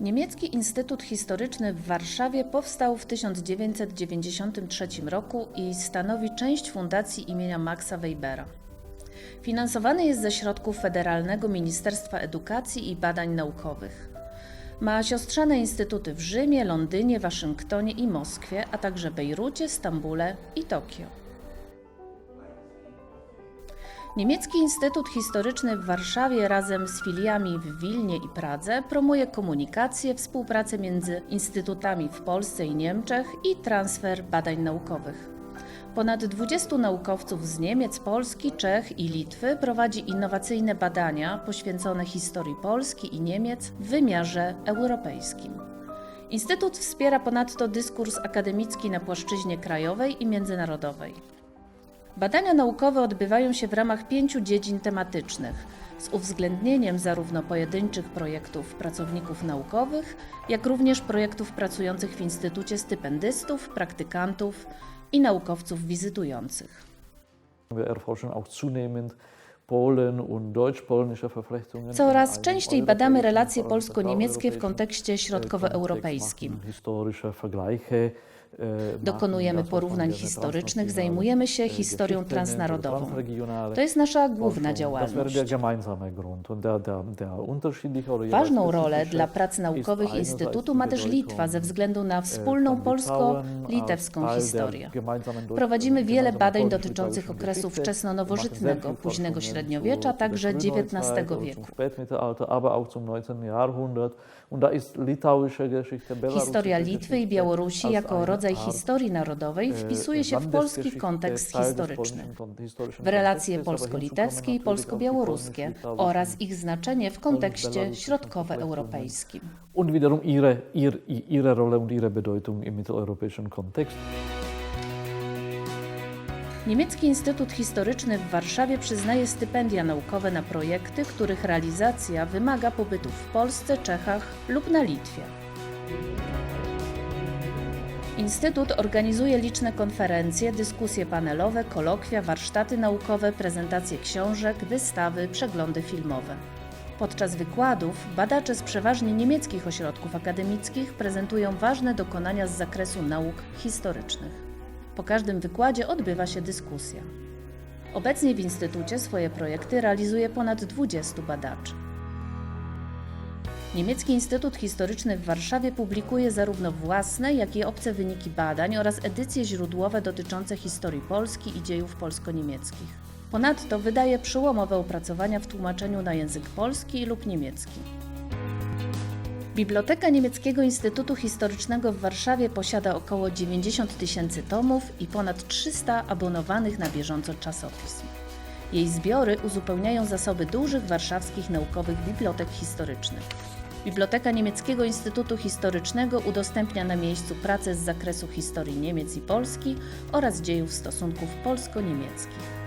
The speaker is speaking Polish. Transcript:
Niemiecki Instytut Historyczny w Warszawie powstał w 1993 roku i stanowi część fundacji imienia Maxa Webera. Finansowany jest ze środków Federalnego Ministerstwa Edukacji i Badań Naukowych. Ma siostrzane instytuty w Rzymie, Londynie, Waszyngtonie i Moskwie, a także Bejrucie, Stambule i Tokio. Niemiecki Instytut Historyczny w Warszawie razem z filiami w Wilnie i Pradze promuje komunikację, współpracę między instytutami w Polsce i Niemczech i transfer badań naukowych. Ponad 20 naukowców z Niemiec, Polski, Czech i Litwy prowadzi innowacyjne badania poświęcone historii Polski i Niemiec w wymiarze europejskim. Instytut wspiera ponadto dyskurs akademicki na płaszczyźnie krajowej i międzynarodowej. Badania naukowe odbywają się w ramach pięciu dziedzin tematycznych, z uwzględnieniem zarówno pojedynczych projektów pracowników naukowych, jak również projektów pracujących w Instytucie stypendystów, praktykantów i naukowców wizytujących. Coraz częściej badamy relacje polsko-niemieckie w kontekście środkowoeuropejskim. Äh, Dokonujemy porównań historycznych, zajmujemy się äh, historią transnarodową. To jest nasza główna działalność. Ważną rolę dla prac naukowych Instytutu ma też Litwa ze względu na äh, wspólną polsko-litewską historię. Prowadzimy wiele badań dotyczących okresu wczesnonowożytnego, późnego średniowiecza, także XIX wieku. Zum Spätmittelalter, aber auch zum 19. Jahrhundert. Und da ist litauische Geschichte, belarussische Historia Litwy i Białorusi jako eine rodzaj historii narodowej äh, wpisuje się w polski kontekst historyczny. W relacje polsko-litewskie i polsko-białoruskie oraz ich znaczenie w kontekście środkowoeuropejskim. und wiederum ihre, ihr, ihre Rolle und ihre Bedeutung im mitteleuropäischen Kontext. Niemiecki Instytut Historyczny w Warszawie przyznaje stypendia naukowe na projekty, których realizacja wymaga pobytu w Polsce, Czechach lub na Litwie. Instytut organizuje liczne konferencje, dyskusje panelowe, kolokwia, warsztaty naukowe, prezentacje książek, wystawy, przeglądy filmowe. Podczas wykładów badacze z przeważnie niemieckich ośrodków akademickich prezentują ważne dokonania z zakresu nauk historycznych. Po każdym wykładzie odbywa się dyskusja. Obecnie w Instytucie swoje projekty realizuje ponad 20 badaczy. Niemiecki Instytut Historyczny w Warszawie publikuje zarówno własne, jak i obce wyniki badań oraz edycje źródłowe dotyczące historii Polski i dziejów polsko-niemieckich. Ponadto wydaje przełomowe opracowania w tłumaczeniu na język polski lub niemiecki. Biblioteka Niemieckiego Instytutu Historycznego w Warszawie posiada około 90 tysięcy tomów i ponad 300 abonowanych na bieżąco czasopism. Jej zbiory uzupełniają zasoby dużych warszawskich naukowych bibliotek historycznych. Biblioteka Niemieckiego Instytutu Historycznego udostępnia na miejscu prace z zakresu historii Niemiec i Polski oraz dziejów stosunków polsko-niemieckich.